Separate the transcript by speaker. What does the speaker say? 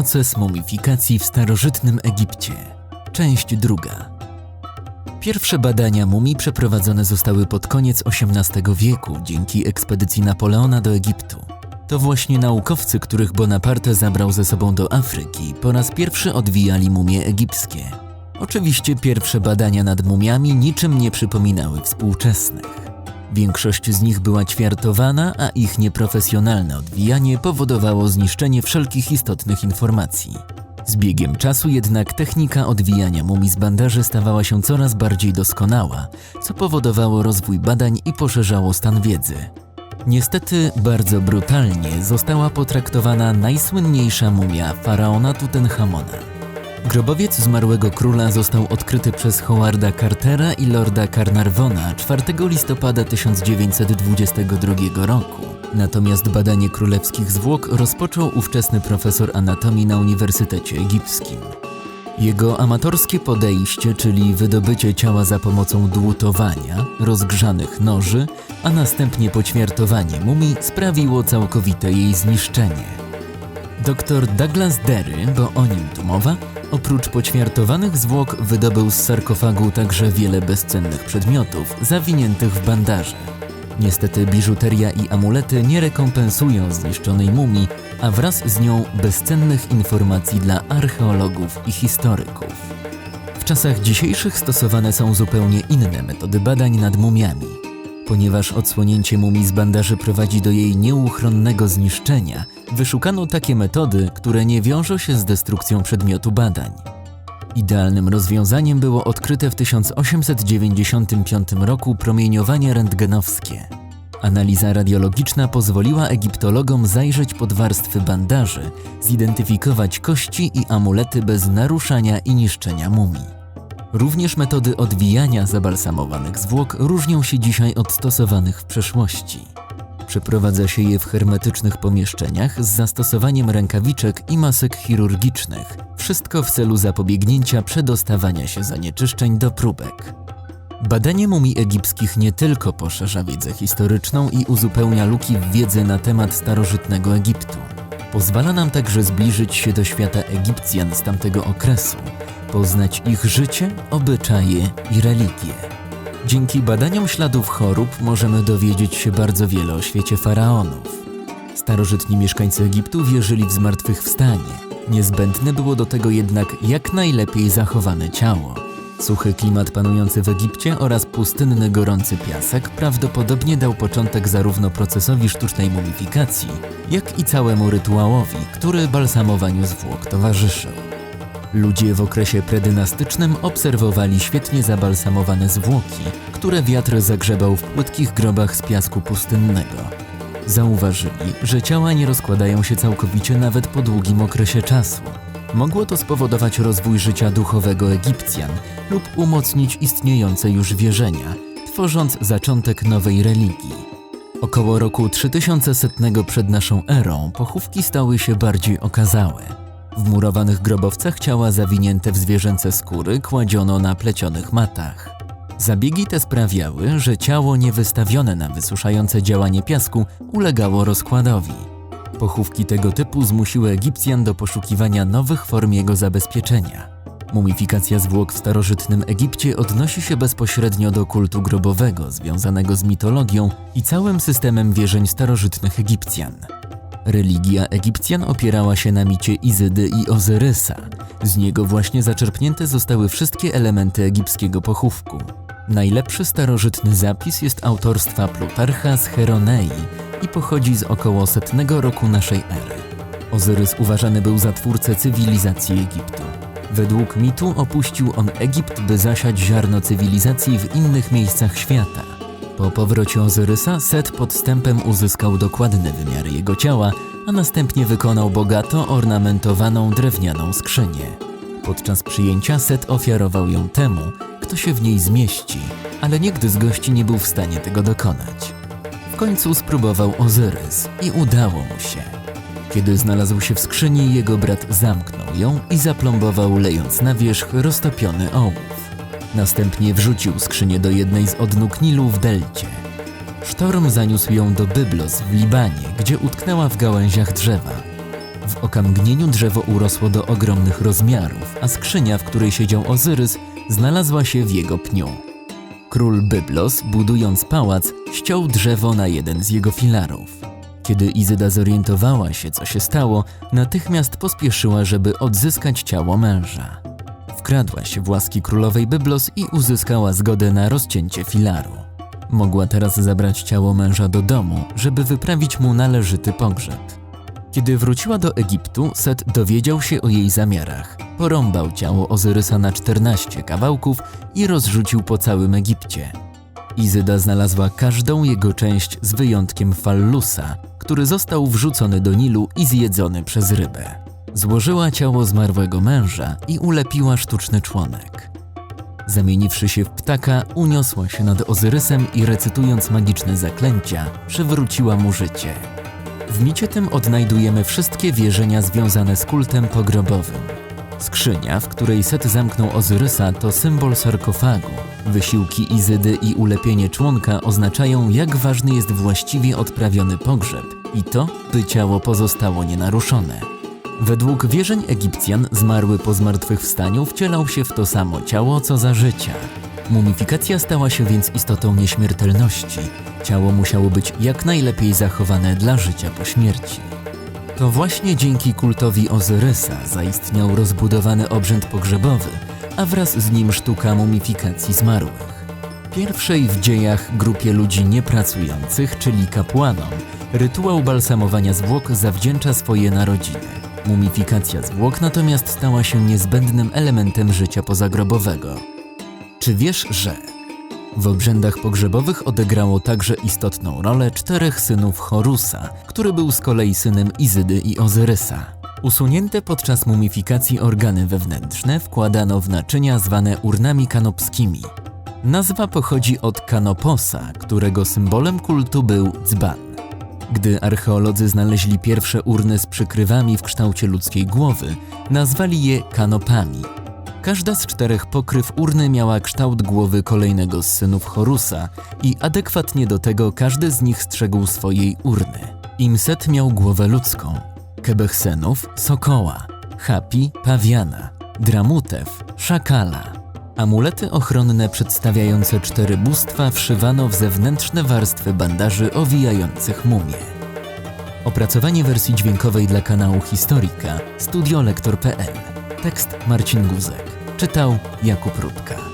Speaker 1: Proces mumifikacji w starożytnym Egipcie. Część druga. Pierwsze badania mumii przeprowadzone zostały pod koniec XVIII wieku dzięki ekspedycji Napoleona do Egiptu. To właśnie naukowcy, których Bonaparte zabrał ze sobą do Afryki, po raz pierwszy odwijali mumie egipskie. Oczywiście pierwsze badania nad mumiami niczym nie przypominały współczesnych. Większość z nich była ćwiartowana, a ich nieprofesjonalne odwijanie powodowało zniszczenie wszelkich istotnych informacji. Z biegiem czasu jednak technika odwijania mumii z bandaży stawała się coraz bardziej doskonała, co powodowało rozwój badań i poszerzało stan wiedzy. Niestety bardzo brutalnie została potraktowana najsłynniejsza mumia faraona Tutenchamona. Grobowiec zmarłego króla został odkryty przez Howarda Cartera i Lorda Carnarvona 4 listopada 1922 roku. Natomiast badanie królewskich zwłok rozpoczął ówczesny profesor anatomii na Uniwersytecie Egipskim. Jego amatorskie podejście, czyli wydobycie ciała za pomocą dłutowania, rozgrzanych noży, a następnie poćwiartowanie mumii sprawiło całkowite jej zniszczenie. Dr Douglas Derry, bo o nim tu mowa, oprócz poćwiartowanych zwłok wydobył z sarkofagu także wiele bezcennych przedmiotów zawiniętych w bandaże. Niestety biżuteria i amulety nie rekompensują zniszczonej mumii, a wraz z nią bezcennych informacji dla archeologów i historyków. W czasach dzisiejszych stosowane są zupełnie inne metody badań nad mumiami. Ponieważ odsłonięcie mumii z bandaży prowadzi do jej nieuchronnego zniszczenia, wyszukano takie metody, które nie wiążą się z destrukcją przedmiotu badań. Idealnym rozwiązaniem było odkryte w 1895 roku promieniowanie rentgenowskie. Analiza radiologiczna pozwoliła egiptologom zajrzeć pod warstwy bandaży, zidentyfikować kości i amulety bez naruszania i niszczenia mumii. Również metody odwijania zabalsamowanych zwłok różnią się dzisiaj od stosowanych w przeszłości. Przeprowadza się je w hermetycznych pomieszczeniach z zastosowaniem rękawiczek i masek chirurgicznych. Wszystko w celu zapobiegnięcia przedostawania się zanieczyszczeń do próbek. Badanie mumii egipskich nie tylko poszerza wiedzę historyczną i uzupełnia luki w wiedzy na temat starożytnego Egiptu. Pozwala nam także zbliżyć się do świata Egipcjan z tamtego okresu, poznać ich życie, obyczaje i religie. Dzięki badaniom śladów chorób możemy dowiedzieć się bardzo wiele o świecie faraonów. Starożytni mieszkańcy Egiptu wierzyli w zmartwychwstanie. Niezbędne było do tego jednak jak najlepiej zachowane ciało. Suchy klimat panujący w Egipcie oraz pustynny gorący piasek prawdopodobnie dał początek zarówno procesowi sztucznej mumifikacji, jak i całemu rytuałowi, który balsamowaniu zwłok towarzyszył. Ludzie w okresie predynastycznym obserwowali świetnie zabalsamowane zwłoki, które wiatr zagrzebał w płytkich grobach z piasku pustynnego. Zauważyli, że ciała nie rozkładają się całkowicie nawet po długim okresie czasu. Mogło to spowodować rozwój życia duchowego Egipcjan lub umocnić istniejące już wierzenia, tworząc zaczątek nowej religii. Około roku 3100 przed naszą erą pochówki stały się bardziej okazałe. W murowanych grobowcach ciała zawinięte w zwierzęce skóry kładziono na plecionych matach. Zabiegi te sprawiały, że ciało niewystawione na wysuszające działanie piasku ulegało rozkładowi. Pochówki tego typu zmusiły Egipcjan do poszukiwania nowych form jego zabezpieczenia. Mumifikacja zwłok w starożytnym Egipcie odnosi się bezpośrednio do kultu grobowego związanego z mitologią i całym systemem wierzeń starożytnych Egipcjan. Religia Egipcjan opierała się na micie Izydy i Ozyrysa. Z niego właśnie zaczerpnięte zostały wszystkie elementy egipskiego pochówku. Najlepszy starożytny zapis jest autorstwa Plutarcha z Heronei i pochodzi z około setnego roku naszej ery. Ozyrys uważany był za twórcę cywilizacji Egiptu. Według mitu opuścił on Egipt, by zasiać ziarno cywilizacji w innych miejscach świata. Po powrocie Ozyrysa Set podstępem uzyskał dokładny wymiar jego ciała, a następnie wykonał bogato ornamentowaną drewnianą skrzynię. Podczas przyjęcia Set ofiarował ją temu, kto się w niej zmieści, ale nigdy z gości nie był w stanie tego dokonać. W końcu spróbował Ozyrys i udało mu się. Kiedy znalazł się w skrzyni, jego brat zamknął ją i zaplombował, lejąc na wierzch roztopiony ołów. Następnie wrzucił skrzynię do jednej z odnóg Nilu w delcie. Sztorm zaniósł ją do Byblos w Libanie, gdzie utknęła w gałęziach drzewa. W okamgnieniu drzewo urosło do ogromnych rozmiarów, a skrzynia, w której siedział Ozyrys, znalazła się w jego pniu. Król Byblos, budując pałac, ściął drzewo na jeden z jego filarów. Kiedy Izyda zorientowała się, co się stało, natychmiast pospieszyła, żeby odzyskać ciało męża. Wkradła się w łaski królowej Byblos i uzyskała zgodę na rozcięcie filaru. Mogła teraz zabrać ciało męża do domu, żeby wyprawić mu należyty pogrzeb. Kiedy wróciła do Egiptu, Set dowiedział się o jej zamiarach. Porąbał ciało Ozyrysa na 14 kawałków i rozrzucił po całym Egipcie. Izyda znalazła każdą jego część z wyjątkiem fallusa, który został wrzucony do Nilu i zjedzony przez rybę. Złożyła ciało zmarłego męża i ulepiła sztuczny członek. Zamieniwszy się w ptaka, uniosła się nad Ozyrysem i recytując magiczne zaklęcia, przywróciła mu życie. W micie tym odnajdujemy wszystkie wierzenia związane z kultem pogrobowym. Skrzynia, w której Set zamknął Ozyrysa, to symbol sarkofagu. Wysiłki Izydy i ulepienie członka oznaczają, jak ważny jest właściwie odprawiony pogrzeb i to, by ciało pozostało nienaruszone. Według wierzeń Egipcjan zmarły po zmartwychwstaniu wcielał się w to samo ciało co za życia. Mumifikacja stała się więc istotą nieśmiertelności. Ciało musiało być jak najlepiej zachowane dla życia po śmierci. To właśnie dzięki kultowi Ozyrysa zaistniał rozbudowany obrzęd pogrzebowy, a wraz z nim sztuka mumifikacji zmarłych. Pierwszej w dziejach grupie ludzi niepracujących, czyli kapłanom, rytuał balsamowania zwłok zawdzięcza swoje narodziny. Mumifikacja zwłok natomiast stała się niezbędnym elementem życia pozagrobowego. Czy wiesz, że w obrzędach pogrzebowych odegrało także istotną rolę czterech synów Horusa, który był z kolei synem Izydy i Ozyrysa. Usunięte podczas mumifikacji organy wewnętrzne wkładano w naczynia zwane urnami kanopskimi. Nazwa pochodzi od kanoposa, którego symbolem kultu był dzban. Gdy archeolodzy znaleźli pierwsze urny z przykrywami w kształcie ludzkiej głowy, nazwali je kanopami. Każda z czterech pokryw urny miała kształt głowy kolejnego z synów Horusa i adekwatnie do tego każdy z nich strzegł swojej urny. Imset miał głowę ludzką, Kebechsenów – sokoła, Hapi – pawiana, Dramutew – szakala. Amulety ochronne przedstawiające cztery bóstwa wszywano w zewnętrzne warstwy bandaży owijających mumie. Opracowanie wersji dźwiękowej dla kanału Historyka studiolektor.pl Tekst Marcin Guzek. Czytał Jakub Rutka.